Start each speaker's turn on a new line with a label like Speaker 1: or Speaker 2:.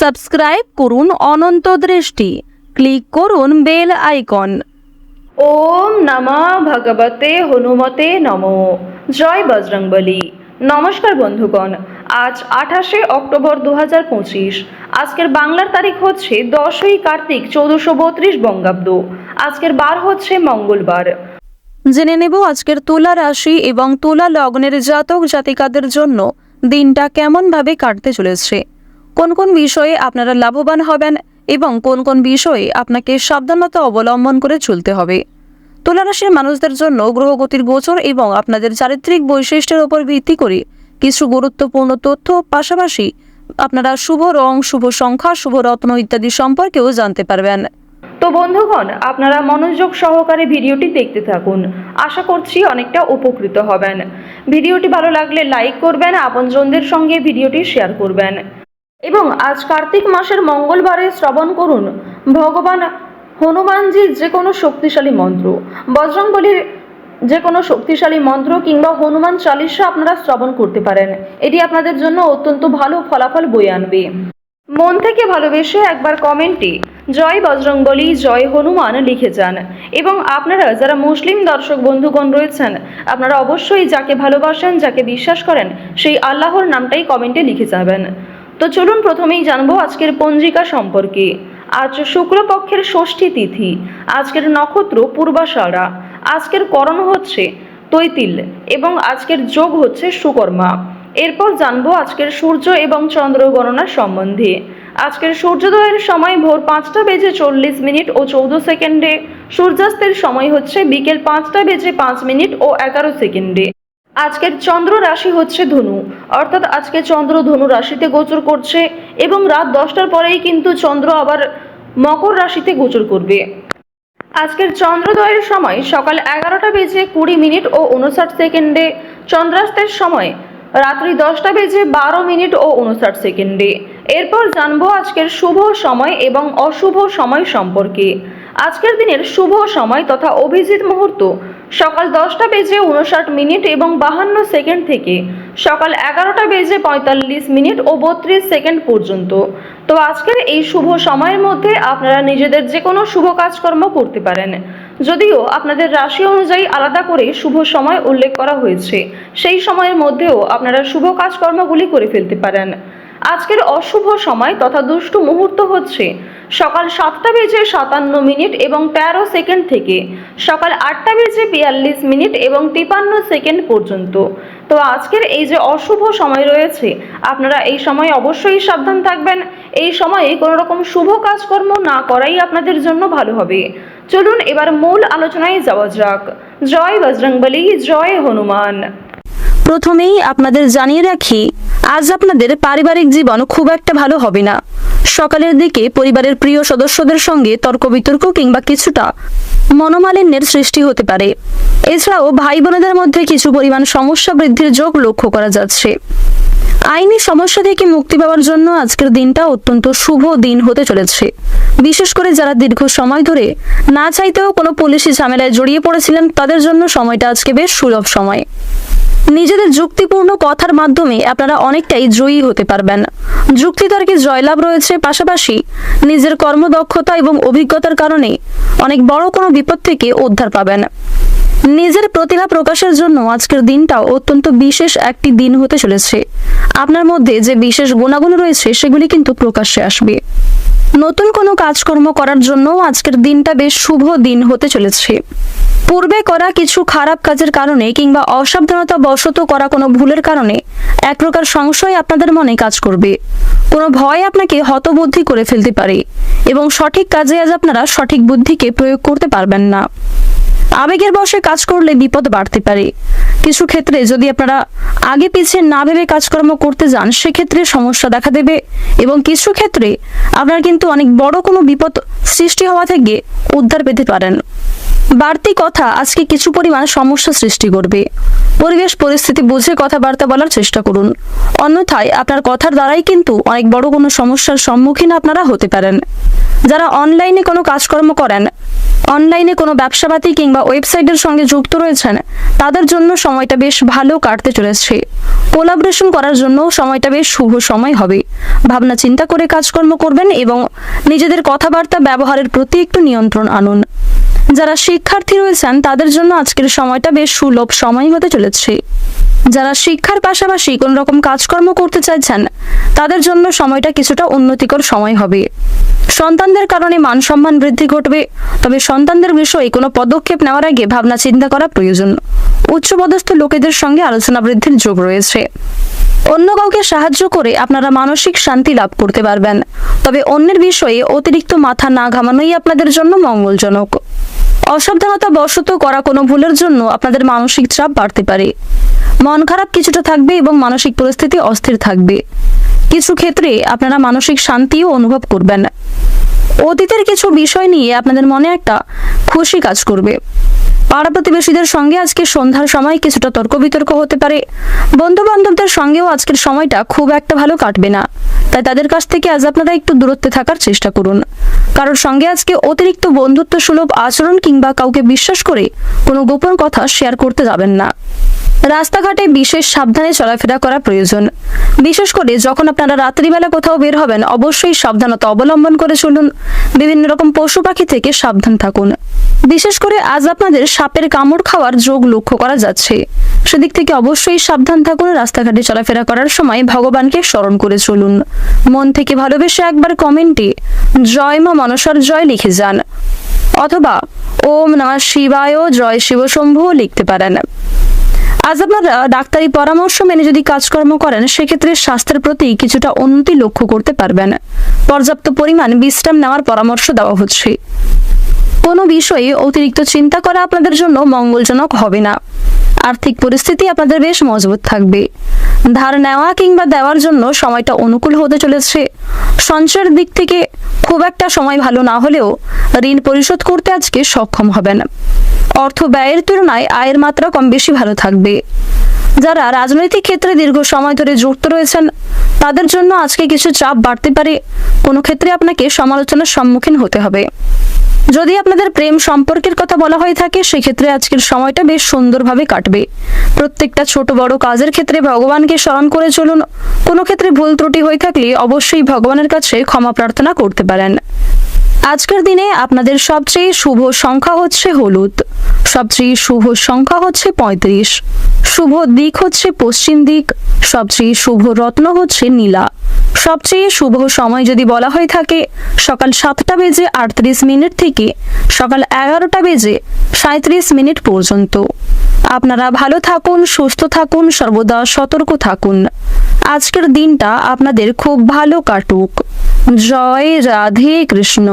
Speaker 1: Subscribe করুন অনন্ত দৃষ্টি। Click করুন বেল আইকন।
Speaker 2: ওম নমঃ ভগবতে হনুমতে নমো। জয় বজরংবলী। নমস্কার বন্ধুগণ আজ আঠাশে অক্টোবর দু হাজার পঁচিশ। আজকের বাংলার তারিখ হচ্ছে দশই কার্তিক চৌদ্দশো বত্রিশ বঙ্গাব্দ। আজকের বার হচ্ছে মঙ্গলবার।
Speaker 1: জেনে নেব আজকের তুলা রাশি এবং তুলা লগ্নের জাতক জাতিকাদের জন্য দিনটা কেমনভাবে কাটতে চলেছে। কোন কোন বিষয়ে আপনারা লাভবান হবেন এবং কোন কোন বিষয়ে আপনাকে সাবধানতা অবলম্বন করে চলতে হবে। তুলা রাশির মানুষদের জন্য গ্রহগতির গোচর এবং আপনাদের চারিত্রিক বৈশিষ্ট্যের উপর ভিত্তি করে কিছু গুরুত্বপূর্ণ তথ্য পাশাপাশি আপনারা শুভ রং, শুভ সংখ্যা, শুভ রত্ন ইত্যাদি সম্পর্কেও জানতে পারবেন।
Speaker 2: তো বন্ধুগণ, আপনারা মনোযোগ সহকারে ভিডিওটি দেখতে থাকুন। আশা করছি অনেকটা উপকৃত হবেন। ভিডিওটি ভালো লাগলে লাইক করবেন, আপনজনদের সঙ্গে ভিডিওটি শেয়ার করবেন। এবং আজ কার্তিক মাসের মঙ্গলবারে শ্রবণ করুন ভগবান হনুমানজির যে কোনো শক্তিশালী মন্ত্র। বজরংবলীর যে কোনো শক্তিশালী মন্ত্র কিংবা হনুমান চালিশা আপনারা শ্রবণ করতে পারেন। এটি আপনাদের জন্য অত্যন্ত ভালো ফলাফল বয়ে আনবে। মন থেকে ভালোবেসে একবার কমেন্টে জয় বজরংবলী, জয় হনুমান লিখে যান এবং আপনারা যারা মুসলিম দর্শক বন্ধুগণ রয়েছেন, আপনারা অবশ্যই যাকে ভালোবাসেন, যাকে বিশ্বাস করেন, সেই আল্লাহর নামটাই কমেন্টে লিখে যাবেন। তো চলুন প্রথমেই জানব আজকের পঞ্জিকা সম্পর্কে। আজ শুক্লপক্ষের ষষ্ঠী তিথি, আজকের নক্ষত্র পূর্বাষাঢ়া। আজকের করণ হচ্ছে তৈতিল এবং আজকের যোগ হচ্ছে সুকর্মা। এরপর জানব আজকের সূর্য এবং চন্দ্র গণনা সম্বন্ধে। আজকের সূর্যোদয়ের সময় ভোর পাঁচটা বেজে চল্লিশ মিনিট ও চৌদ্দ সেকেন্ডে। সূর্যাস্তের সময় হচ্ছে বিকেল পাঁচটা বেজে পাঁচ মিনিট ও এগারো সেকেন্ডে। আজকের চন্দ্র রাশি হচ্ছে ধনু। অর্থাৎ আজকে চন্দ্র ধনু রাশিতে গোচর করছে এবং রাত দশটার পরেই কিন্তু চন্দ্র আবার মকর রাশিতে গোচর করবে। আজকের চন্দ্রোদয়ের সময় সকাল এগারোটা বেজে কুড়ি মিনিট ও উনষাট সেকেন্ডে। চন্দ্রাস্তের সময় রাত্রি দশটা বেজে বারো মিনিট ও উনষাট সেকেন্ডে। এরপর জানব আজকের শুভ সময় এবং অশুভ সময় সম্পর্কে। আজকের দিনের শুভ সময় তথা অভিজিৎ মুহূর্ত সকাল দশটা বেজে উনষাট মিনিট এবং বাহান্ন সেকেন্ড থেকে সকাল এগারোটা বেজে পঁয়তাল্লিশ মিনিট ও বত্রিশ সেকেন্ড পর্যন্ত। তো আজকের এই শুভ সময়ের মধ্যে আপনারা নিজেদের যে কোনো শুভ কাজকর্ম করতে পারেন। যদিও আপনাদের রাশি অনুযায়ী আলাদা করে শুভ সময় উল্লেখ করা হয়েছে, সেই সময়ের মধ্যেও আপনারা শুভ কাজকর্মগুলি করে ফেলতে পারেন। আজকের অশুভ সময় তথা দুষ্টু মুহূর্ত হচ্ছে সকাল সাতটা বেজে সাতান্ন মিনিট এবং তেরো সেকেন্ড থেকে সকাল আটটা বেজে বিয়াল্লিশ মিনিট এবং তিপান্ন সেকেন্ড পর্যন্ত। তো আজকের এই যে অশুভ সময় রয়েছে, আপনারা এই সময় অবশ্যই সাবধান থাকবেন। এই সময়ে কোনো রকম শুভ কাজকর্ম না করাই আপনাদের জন্য ভালো হবে। চলুন এবার মূল আলোচনায় যাওয়া যাক। জয় বজরংবলী, জয় হনুমান।
Speaker 1: প্রথমেই আপনাদের জানিয়ে রাখি, আজ আপনাদের পারিবারিক জীবন খুব একটা ভালো হবে না। সকালের দিকে পরিবারের প্রিয় সদস্যদের সঙ্গে তর্ক বিতর্ক কিংবা কিছুটা মনোমালিন্যের সৃষ্টি হতে পারে। এছাড়াও ভাই বোনেদের মধ্যে কিছু পরিমাণ সমস্যা বৃদ্ধির যোগ লক্ষ্য করা যাচ্ছে। আইনি সমস্যা থেকে মুক্তি পাওয়ার জন্য আজকের দিনটা অত্যন্ত শুভ দিন হতে চলেছে। বিশেষ করে যারা দীর্ঘ সময় ধরে না চাইতেও কোনো পুলিশি ঝামেলায় জড়িয়ে পড়েছিলেন, তাদের জন্য সময়টা আজকে বেশ সুলভ সময়। নিজেদের যুক্তিপূর্ণ কথার মাধ্যমে আপনারা অনেকটাই জয়ী হতে পারবেন। যুক্তিতর্কে জয়লাভ রয়েছে পাশাপাশি নিজের কর্মদক্ষতা এবং অভিজ্ঞতার কারণে অনেক বড় কোনো বিপদ থেকে উদ্ধার পাবেন। নিজের প্রতিভা প্রকাশের জন্য আজকের দিনটাও অত্যন্ত বিশেষ একটি দিন হতে চলেছে। আপনার মধ্যে যে বিশেষ গুণাগুণ রয়েছে সেগুলি কিন্তু প্রকাশ্যে আসবে। নতুন কোনো কাজকর্ম করার জন্য আজকের দিনটা বেশ শুভ দিন হতে চলেছে। পূর্বে করা কিছু খারাপ কাজের কারণে কিংবা অসাবধানতা বশত করা কোনো ভুলের কারণে এক প্রকার সংশয় আপনাদের মনে কাজ করবে। কোনো ভয় আপনাকে হতবুদ্ধি করে ফেলতে পারে এবং সঠিক কাজে আজ আপনারা সঠিক বুদ্ধিকে প্রয়োগ করতে পারবেন না। আবেগের বশে কাজ করলে বিপদ বাড়তে পারে। কিছু ক্ষেত্রে যদি আপনারা আগে পিছিয়ে না ভেবে কাজকর্ম করতে যান, সেক্ষেত্রে সমস্যা দেখা দেবে এবং কিছু ক্ষেত্রে আপনার কিন্তু অনেক বড় কোনো বিপদ সৃষ্টি হওয়া থেকে উদ্ধার পেতে পারেন। বাড়তি কথা, আজকে কিছু পরিমাণ সমস্যা সৃষ্টি করবে। পরিবেশ, পরিস্থিতি বুঝে কথাবার্তা বলার চেষ্টা করুন। অন্যথায় আপনার কথার দ্বারাই কিন্তু অনেক বড় কোনো সমস্যার সম্মুখীন আপনারা হতে পারেন। যারা অনলাইনে কোনো কাজকর্ম করেন অনলাইনে কোনো ব্যবসাপাতি কিংবা ওয়েবসাইটের সঙ্গে যুক্ত রয়েছেন, তাদের জন্য সময়টা বেশ ভালো কাটতে চলেছে। কোলাবরেশন করার জন্য সময়টা বেশ শুভ সময় হবে। ভাবনা চিন্তা করে কাজকর্ম করবেন এবং নিজেদের কথাবার্তা ব্যবহারের প্রতি একটু নিয়ন্ত্রণ আনুন। যারা শিক্ষার্থী রয়েছেন, তাদের জন্য আজকের সময়টা বেশ সুলভ সময় হতে চলেছে। যারা শিক্ষার পাশাপাশি কোন রকম কাজকর্ম করতে চাইছেন, তাদের জন্য সময়টা কিছুটা উন্নতিকর সময় হবে। সন্তানদের কারণে মান সম্মান বৃদ্ধি ঘটবে, তবে সন্তানদের বিষয়ে কোনো পদক্ষেপ নেওয়ার আগে ভাবনা চিন্তা করা প্রয়োজন। উচ্চপদস্থ লোকেদের সঙ্গে আলোচনা বৃদ্ধির যোগ রয়েছে। অন্য কাউকে সাহায্য করে আপনারা মানসিক শান্তি লাভ করতে পারবেন, তবে অন্যের বিষয়ে অতিরিক্ত মাথা না ঘামানোই আপনাদের জন্য মঙ্গলজনক। অসাবধানতা বশত করা কোনো ভুলের জন্য আপনাদের মানসিক চাপ বাড়তে পারে। মন খারাপ কিছুটা থাকবে এবং মানসিক পরিস্থিতি অস্থির থাকবে। কিছু ক্ষেত্রে আপনারা মানসিক শান্তিও অনুভব করবেন। অতীতের কিছু বিষয় নিয়ে আপনাদের মনে একটা খুশি কাজ করবে। পাড়া প্রতিবেশীদের সঙ্গে আজকে সন্ধ্যার সময় কিছুটা তর্ক বিতর্ক হতে পারে। বন্ধু বান্ধবদের সঙ্গেও আজকের সময়টা খুব একটা ভালো কাটবে না। তাই তাদের কাছ থেকে আজ আপনারা একটু দূরত্বে থাকার চেষ্টা করুন। কারোর সঙ্গে আজকে অতিরিক্ত বন্ধুত্ব সুলভ আচরণ কিংবা কাউকে বিশ্বাস করে কোনো গোপন কথা শেয়ার করতে যাবেন না। রাস্তাঘাটে বিশেষ সাবধানে চলাফেরা করা প্রয়োজন। বিশেষ করে যখন আপনারা রাত্রিবেলা কোথাও বের হবেন, অবশ্যই সাবধানতা অবলম্বন করে চলুন। বিভিন্ন রকম পশু পাখি থেকে সাবধান থাকুন। বিশেষ করে আজ আপনাদের সাপের কামড় খাওয়ার যোগ লক্ষ্য করা যাচ্ছে। সেদিক থেকে অবশ্যই সাবধান থাকুন, রাস্তাঘাটে চলাফেরা করার সময় ভগবানকে স্মরণ করে চলুন। মন থেকে ভালোবেসে একবার কমেন্টে জয় মা মনসার জয় লিখে যান। অথবা ওম নমঃ শিবায়, জয় শিবশম্ভুও লিখতে পারেন। আজ আপনারা ডাক্তারি পরামর্শ মেনে যদি কাজকর্ম করেন, সেক্ষেত্রে স্বাস্থ্যের প্রতি কিছুটা উন্নতি লক্ষ্য করতে পারবেন। পর্যাপ্ত পরিমাণ বিশ্রাম নেওয়ার পরামর্শ দেওয়া হচ্ছে। কোনো বিষয়ে অতিরিক্ত চিন্তা করা আপনাদের জন্য মঙ্গলজনক হবে না। আর্থিক পরিস্থিতি আপনাদের বেশ মজবুত থাকবে। ধার নেওয়া কিংবা দেওয়ার জন্য সময়টা অনুকূল হতে চলেছে। সঞ্চয়ের দিক থেকে খুব একটা সময় ভালো না হলেও ঋণ পরিশোধ করতে আজকে সক্ষম হবেন। অর্থ ব্যয়ের তুলনায় আয়ের মাত্রা কম বেশি ভালো থাকবে। যারা রাজনৈতিক ক্ষেত্রে দীর্ঘ সময় ধরে যুক্ত রয়েছেন, তাদের জন্য আজকে কিছু চাপ বাড়তে পারে। কোনো ক্ষেত্রে আপনাকে সমালোচনার সম্মুখীন হতে হবে। যদি আপনাদের প্রেম সম্পর্কের কথা বলা হয়ে থাকে, সেক্ষেত্রে আজকের সময়টা বেশ সুন্দরভাবে কাটবে। প্রত্যেকটা ছোট বড় কাজের ক্ষেত্রে ভগবানকে স্মরণ করে চলুন। কোনো ক্ষেত্রে ভুল ত্রুটি হয়ে থাকলে অবশ্যই ভগবানের কাছে ক্ষমা প্রার্থনা করতে পারেন। আজকের দিনে আপনাদের সবচেয়ে শুভ সংখ্যা হচ্ছে হলুদ। সবচেয়ে শুভ সংখ্যা হচ্ছে পঁয়ত্রিশ। শুভ দিক হচ্ছে পশ্চিম দিক। সবচেয়ে শুভ রত্ন হচ্ছে নীলা। সবচেয়ে শুভ সময় যদি বলা হয়ে থাকে, সকাল সাতটা বেজে আটত্রিশ মিনিট থেকে সকাল এগারোটা বেজে সাঁত্রিশ মিনিট পর্যন্ত। আপনারা ভালো থাকুন, সুস্থ থাকুন, সর্বদা সতর্ক থাকুন। আজকের দিনটা আপনাদের খুব ভালো কাটুক। জয় রাধে কৃষ্ণ